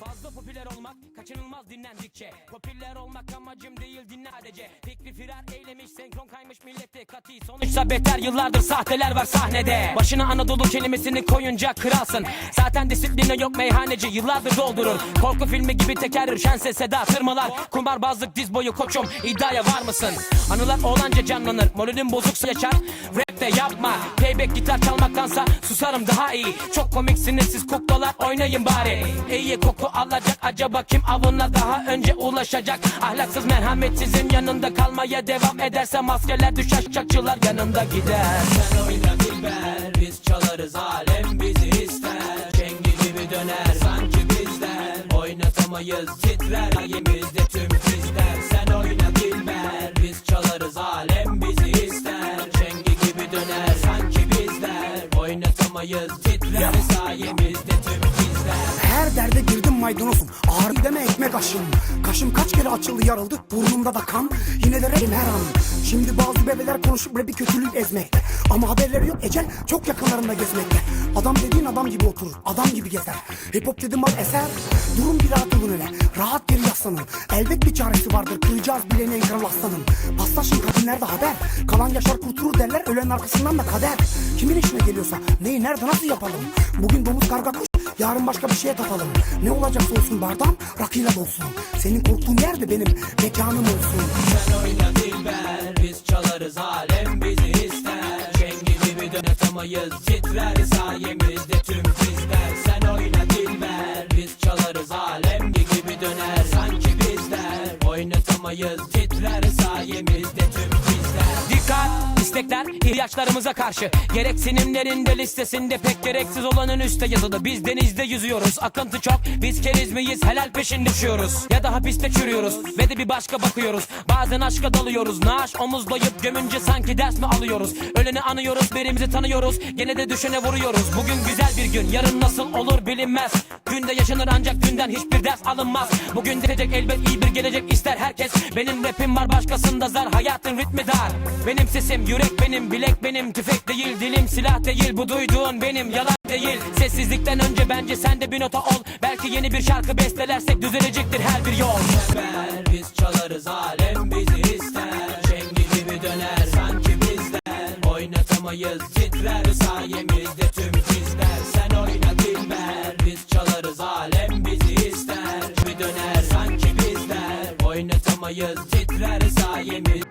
Fazla popüler olmak kaçınılmaz dinlendikçe Popüler olmak amacım değil dinle sadece. Fikri firar eylemiş senkron kaymış millette kati Sonuçta beter yıllardır sahteler var sahnede. Başına Anadolu kelimesini koyunca kralsın. Zaten disipline yok meyhaneci yıllardır doldurur. Korku filmi gibi tekerrür şen ses seda tırmalar. Kumarbazlık diz boyu koçum iddiaya var mısın? Anılar olanca canlanır moralin bozuksa yaşar Rap de yapma Playback gitar çalmaktansa susarım daha iyi. Çok komiksiniz siz kuklalar oynayın bari. İyi koku alacak acaba kim avına daha önce ulaşacak. Ahlaksız merhametsizin yanında kalmaya devam ederse Maskeler düşer çakçılar yanında gider. Sen oyna Dilber biz çalarız alem bizi ister. Cengi gibi döner sanki bizler. Oynatamayız titrer ayemizde tüm bizler Sen oyna Dilber Oynatamayız titrer sayemizde tüm bizler. Her derde girdim maydanozum. Ağrı deme ekmek aşım Kaşım kaç kere açıldı yarıldı. Burnumda da kan. Yine de rapim her an. Şimdi bazı bebeler konuşup rapi kötülük ezmekte. Ama haberleri yok ecel çok yakınlarında gezmekte Adam dediğin adam gibi oturur Adam gibi gezer. Hip hop dedim al eser Durun bir rahat olun hele. Rahat geri yaslanın. Elbet bir çaresi vardır Kıracağız bileni en kral aslanım Paslaşın kadınlarda haber? Kalan yaşar kurtulur derler Ölen arkasından da kader. Kimin işine geliyorsa Neyi nerede nasıl yapalım? Bugün domuz karga kuş Yarın başka bir şeye katalım. Ne olacaksa olsun bardağım rakıyla dolsun. Senin korktuğun yer de benim mekanım olsun. Sen oyna Dilber biz çalarız alem dönetamayız titrer sayemizde tüm bizler. Sen oyna Dilber biz çalarız. Alem gibi döner. Sanki bizler Oynatamayız titrer sayemizde istekler ihtiyaçlarımıza karşı. Gereksinimlerinde listesinde pek gereksiz olanın üstte yazılı. Biz denizde yüzüyoruz. Akıntı çok. Biz keriz miyiz? Helal peşinde düşüyoruz. Ya da hapiste çürüyoruz ve de bir başka bakıyoruz. Bazen aşka dalıyoruz. Naaş omuzlayıp gömünce sanki ders mi alıyoruz? Öleni anıyoruz birimizi tanıyoruz. Gene de düşene vuruyoruz. Bugün güzel bir gün. Yarın nasıl olur bilinmez. Günde yaşanır ancak günden hiçbir ders alınmaz. Bugün gelecek elbet iyi bir gelecek ister herkes. Benim rapim var başkasında zar. Hayatın ritmi dar. Benim sesim yürek benim bilek benim tüfek değil dilim silah değil Bu duyduğun benim yalan değil. Sessizlikten önce bence sen de bir nota ol. Belki yeni bir şarkı bestelersek düzelecektir her bir yol. Sefer biz çalarız alem bizi ister. Cengi gibi döner sanki bizler Oynatamayız titrer sayemizde tüm bizler Sen oyna Dilber biz çalarız alem bizi ister. Bir döner sanki bizler Oynatamayız titrer sayemizde